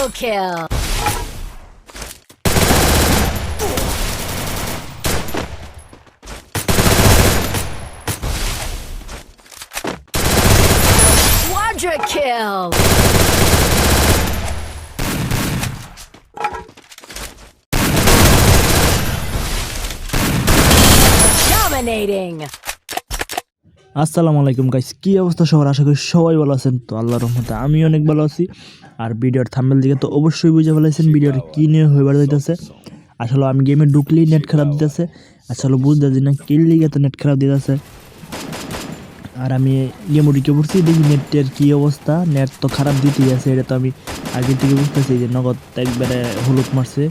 Double kill. Quadra kill. Dominating. আসসালামু আলাইকুম guys কি অবস্থা সবার? আশা করি সবাই ভালো আছেন। তো আল্লাহর রহমতে আমি অনেক ভালো আছি। আর ভিডিওর থাম্বেল দিকে তো অবশ্যই বুঝে ফেলাইছেন ভিডিওর কি নিয়ে হইবার যাইতেছে। আসলে আমি গেমে ঢুকলেই নেট খারাপ দিতেছে। আসলে বুঝতে বুঝতেছি না কিল লিগে তো নেট খারাপ দিতেছে। আর আমি গেমে ঢুকে পড়ছি, দেখি নেটের কি অবস্থা। নেট তো খারাপ দিতেই আছে, এটা তো আমি আগে থেকে বুঝতেছি যে নগদ একবারে হলুদ মারছে।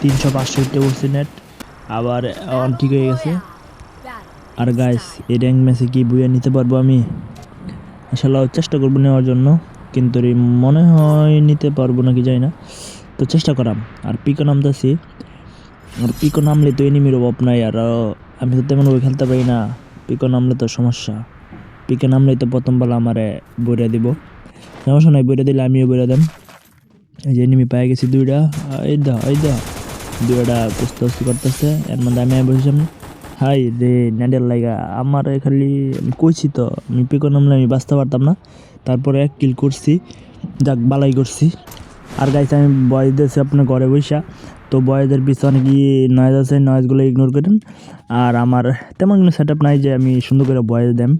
তিনশো পাঁচশো উঠে পড়ছে নেট আবার ঠিক হয়ে গেছে। আর গাইস এই র্যাঙ্ক ম্যাচে কি বুয়ে নিতে পারব আমি? আসলে চেষ্টা করব নেওয়ার জন্য, কিন্তু মনে হয় নিতে পারব নাকি যাই না। তো চেষ্টা করাম। আর পিকো নামতেছি। আর পিকো নামলে তো এনিমির অভাব নাই আর আমি তো তেমন খেলতে পারি না। পিকো নামলে তো সমস্যা। পিকে নামলেই তো প্রথম বেলা আমারে বইরা দিব। সমস্যা নাই, বইরা দিলে আমিও বইরা দেন এই যে এনিমি পাই গেছি দুইটা এই দা এই দা দুইটা কুস্তি করতেছে। এর মধ্যে আমি বসে সামনে হাই রে নেডের লাগা আমার খালি কইছি তো, আমি পিকো নামলে আমি বাঁচতে পারতাম না। তারপরে এক কিল করছি, যাক, বালাই করছি। আর গাইছে আমি বয়েস দিয়েছি আপনার ঘরে বৈশা তো বয়েজের পিছনে কি নয়েজ আছে নয়েজগুলো ইগনোর করেন। আর আমার তেমন কোনো সেট নাই যে আমি সুন্দর করে বয়েস দেম।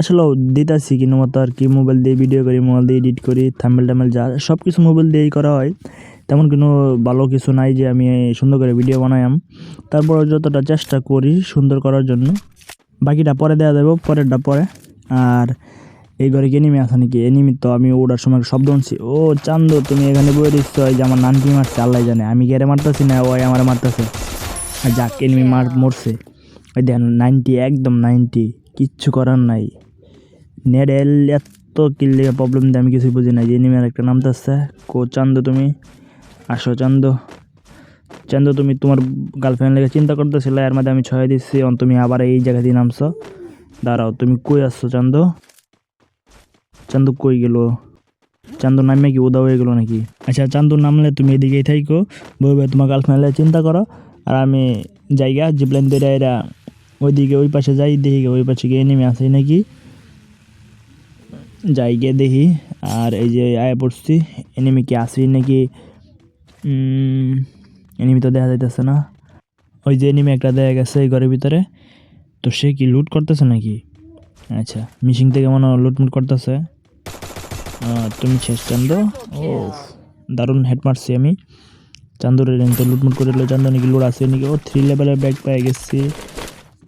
আসলে দিতেছি কিন্তু মতো আর কি মোবাইল দিয়ে ভিডিও করি মোবাইল দিয়ে এডিট করি থাম্বেল টাম্বেল যা সব কিছু মোবাইল দিয়েই করা হয়। তেমন কোনো ভালো কিছু নাই যে আমি সুন্দর করে ভিডিও বানাইম তারপর যতটা চেষ্টা করি সুন্দর করার জন্য। বাকিটা পরে দেওয়া যাবে, পরেরটা পরে। আর এই ঘরে এনিমি আছে নাকি? এনিমি তো আমি ওড়ার সময় শব্দ শুনছি। ও চান্দ, তুমি এখানে বয়ে দিচ্ছ যে আমার নান কি মারছে, আল্লাহ জানে। আমি গেরে মারতেছি না ওই আমার মারতেছে? আর যাক এনিমি মার মরছে। ওই দেখেন নাইনটি একদম নাইনটি কিচ্ছু করার নাই। নেট এল এত কিল্লে প্রবলেম দিয়ে আমি কিছুই বুঝি না যে এনিমি আর একটা নামতেছে কো চান্দ তুমি? আসো, চান্দ। চান্দ, তুমি তোমার গার্লফ্রেন্ড লেগে চিন্তা করতেছিলে, এর মধ্যে আমি ছয় দিচ্ছি অন, তুমি আবার এই জায়গা দিয়ে নামছো। দাঁড়াও, তুমি কই আসছো চান্দ? চান্দু কই গেল? চান্দু নামে কি উদা হয়ে গেলো নাকি? আচ্ছা চান্দু নামলে তুমি এদিকেই থাইকো। বই বই তোমার গার্লফ্রেন্ড চিন্তা করো। আর আমি জায়গা, জিপলাইন দিয়ে এরা ওইদিকে ওই পাশে যাই, দেখি ওই পাশে গিয়ে নেমে আসি নাকি। যাই গিয়ে দেখি। আর এই যে আয় পড়ছি এনিমি কি আসি নাকি? এনিমি তো দেখা যাইতেছে না। ওই যে এনিমি একটা দেখা গেছে এই ঘরের ভিতরে। তো সে কি লুট করতেছে নাকি? আচ্ছা মিশিং থেকে মনে হয় লুটমুট করতেছে। তুমি শেষ চান্দ? ও, দারুণ হেড মারছি আমি। চান্দুর রেঞ্জে লুটমুট করে এলো চান্দু নাকি লুট আছে নাকি? ও থ্রি লেভেলের ব্যাগ পেয়ে গেছি।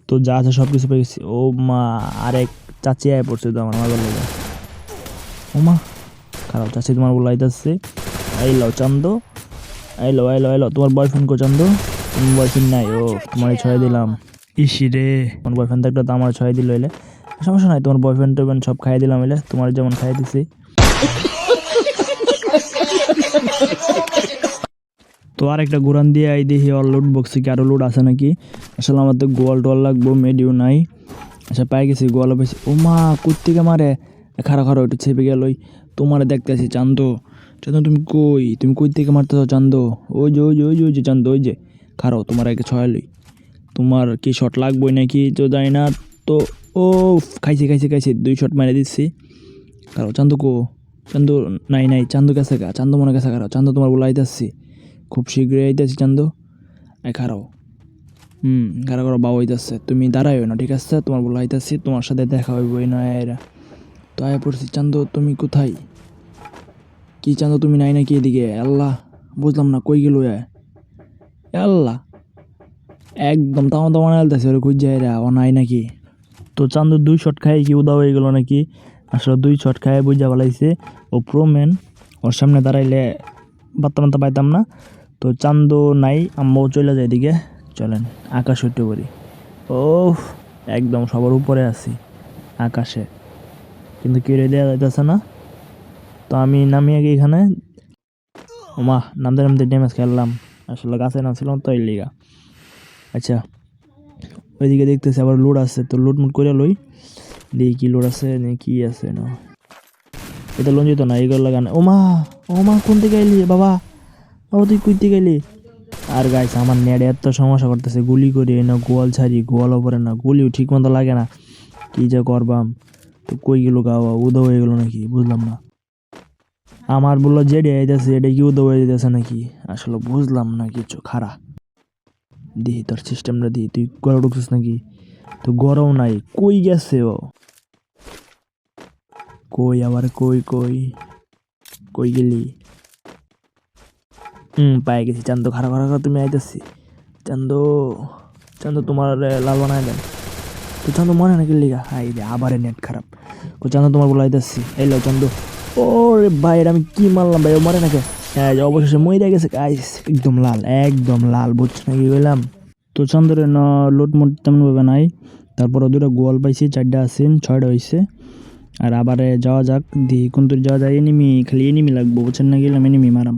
তো যা আছে সব কিছু পেয়ে গেছি। ও মা, আরেক চাচি আয় পড়ছে তো আমার মাজার লেগে। ও মা, খারাপ চাচি তোমার বলাইতেছে। আইলো চান্দ। আইলো আইলো আইলো। তোমার বয়ফ্রেন্ড কো চান্দ? তোমার বয়ফ্রেন্ড নাই, ও তোমার ছয় দিলাম। ইসি রে। তোমার বয়ফ্রেন্ড থাকলে তো আমার ছয় দিল এলে। সমস্যা নাই, তোমার বয়ফ্রেন্ড টয়ফ্রেন্ড সব খাইয়ে দিলাম এলে। তোমার যেমন খাইয়ে দিছি। তো আর একটা ঘুরান দিয়ে আই দেখি, ওর লুট বক্সে কি আরও লুট আছে নাকি? আসলে আমার তো গোয়াল টোয়াল লাগবো মেডিও নাই। আচ্ছা পাই গেছি গোয়াল পেয়েছি ও মা কুত্তিকে মারে? খারা খারা একটু ছেপে গেল তোমার দেখতেছি চান্দ। চান্দ তুমি কই? তুমি কই থেকে মারতেছ চান্দ ওই যে ওই যে ওই যে ওই যে চান্দ ওই যে। খারাও তোমার আগে ছয়ালই তোমার কি শট লাগবে নাকি? তো জানি না। তো ও খাইছে খাইছে খাইছে, দুই শট মেরে দিচ্ছি কারও চান্দু কো? চান্দু নাই নাই চান্দু গেছে গা চান্দু মনে গেছে কারও চান্দু তোমার বলে আইতাছি। খুব শীঘ্রই আইতাছি চান্দু এই খারাও হুম, খারা করো বাবা হইতাছে তুমি দাঁড়াইও না, ঠিক আছে? তোমার বলে আইতাছি, তোমার সাথে দেখা হইব এই নয় এরা। তো আয় পড়ছি চান্দু তুমি কোথায়? কি চান্দু তুমি নাই নাকি এদিকে? আল্লাহ, বুঝলাম না কই গেল আল্লাহ, একদম তাও তো মনে আলতেছে ওরে খুঁজ যায় ও নাই নাকি? তো চান্দু দুই শট খাই কি উদা হয়ে গেল নাকি? আসলে দুই শট খাই বুঝা ফেলাইছে ও প্রো ম্যান ওর সামনে দাঁড়াইলে বাত্তা মাত্তা পাইতাম না। তো চান্দু নাই, আম্মাও চলে যায় এদিকে। চলেন, আকাশ উঠতে করি ও একদম সবার উপরে আছি, আকাশে। কিন্তু কেড়ে দেওয়া যাইতেছে না। তো আমি নামি আগে এখানে ওমা, নামতে নামতে ড্যামেজ খেললাম আসলে গাছে নামছিলাম তো লিগা। আচ্ছা ওইদিকে দেখতেছি আবার লোড আছে, তো লোড মুড করে লই। দেখি কি লোড আছে, নি কি আছে না। এটা লঞ্জিত না এইগুলো লাগান ও মা ও মা কোন থেকে আইলি বাবা? বাবা, তুই কই থেকে আইলি? আর গাইস আমার নেড়ে এত সমস্যা করতেছে, গুলি করি না, গোয়াল ছাড়ি, গোয়াল ওপরে না, গুলিও ঠিক মতো লাগে না। কি যে করবাম? তো কই গেল গাওয়া উদো হয়ে গেলো নাকি? বুঝলাম না। আমার বলল, জেডে আইতেছে, এটা কি উদো হয়ে যেতেছে নাকি? আসলে বুঝলাম না, কিছু খারা। দিহি তোর সিস্টেমটা দিই, তুই গড়ে ঢুকছিস নাকি? তো গরম নাই, কই গেছে ও? কই, আবার কই কই? কই গেলি? হুম পাই গেছি। চান্দু খারাপ খারাপ তুমি আইতেছি। চান্দু চান্দু, তোমার লাল বানায় দেন। তো চান্দু মনে নাকি লিগা? হাই রে আবার নেট খারাপ। তো চান্দু, তোমার বলে আইতেছি। এই লো, চান্দু। ও রে ভাই আমি কি মারলাম ভাই? ও মরে নাকি? হ্যাঁ অবশেষে মইরা গেছে গাইস একদম লাল একদম লাল বুঝছ নাকি বললাম তো চন্দ্রের ন লোট মোট তেমনভাবে নাই। তারপরে দুটো গোয়াল পাইছি, চারটা আছেন, ছয়টা হয়েছে আর আবার যাওয়া যাক দি কোন তোর যাওয়া যায়। এনিমি খালি এনিমি লাগবো, বুঝছেন না গেলাম এনিমি মারাম।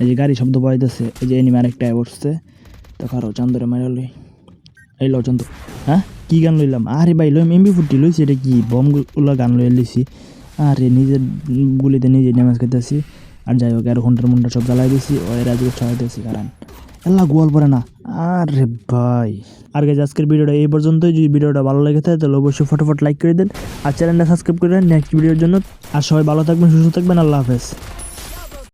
এই যে গাড়ি শব্দ পাইতেছে, এই যে এনিমি আরেকটা বসছে। তো কারও চান্দরে মারা লই। এই লো চন্দ্র হ্যাঁ? কি গান লইলাম? আরে ভাই, লইম এমবি ফুটি লইছি, এটা কি? বমগুলা গান লইয়া লইছি। আরে নিজের গুলিতে নিজে ড্যামেজ খেতেছি আর যাই হোক আর হুন্ডার মুন্ডা সব জ্বালাই দিছি, ও এর আজকে ছড়াইতেছি কারণ এল্লা গোয়াল পরে না। আরে ভাই। আর গেছে আজকের ভিডিওটা এই পর্যন্তই। যদি ভিডিওটা ভালো লেগে থাকে, তাহলে অবশ্যই ফটোফট লাইক করে দেন। আর চ্যানেলটা সাবস্ক্রাইব করে দেন নেক্সট ভিডিওর জন্য। আর সবাই ভালো থাকবেন, সুস্থ থাকবেন, আল্লাহ হাফেজ।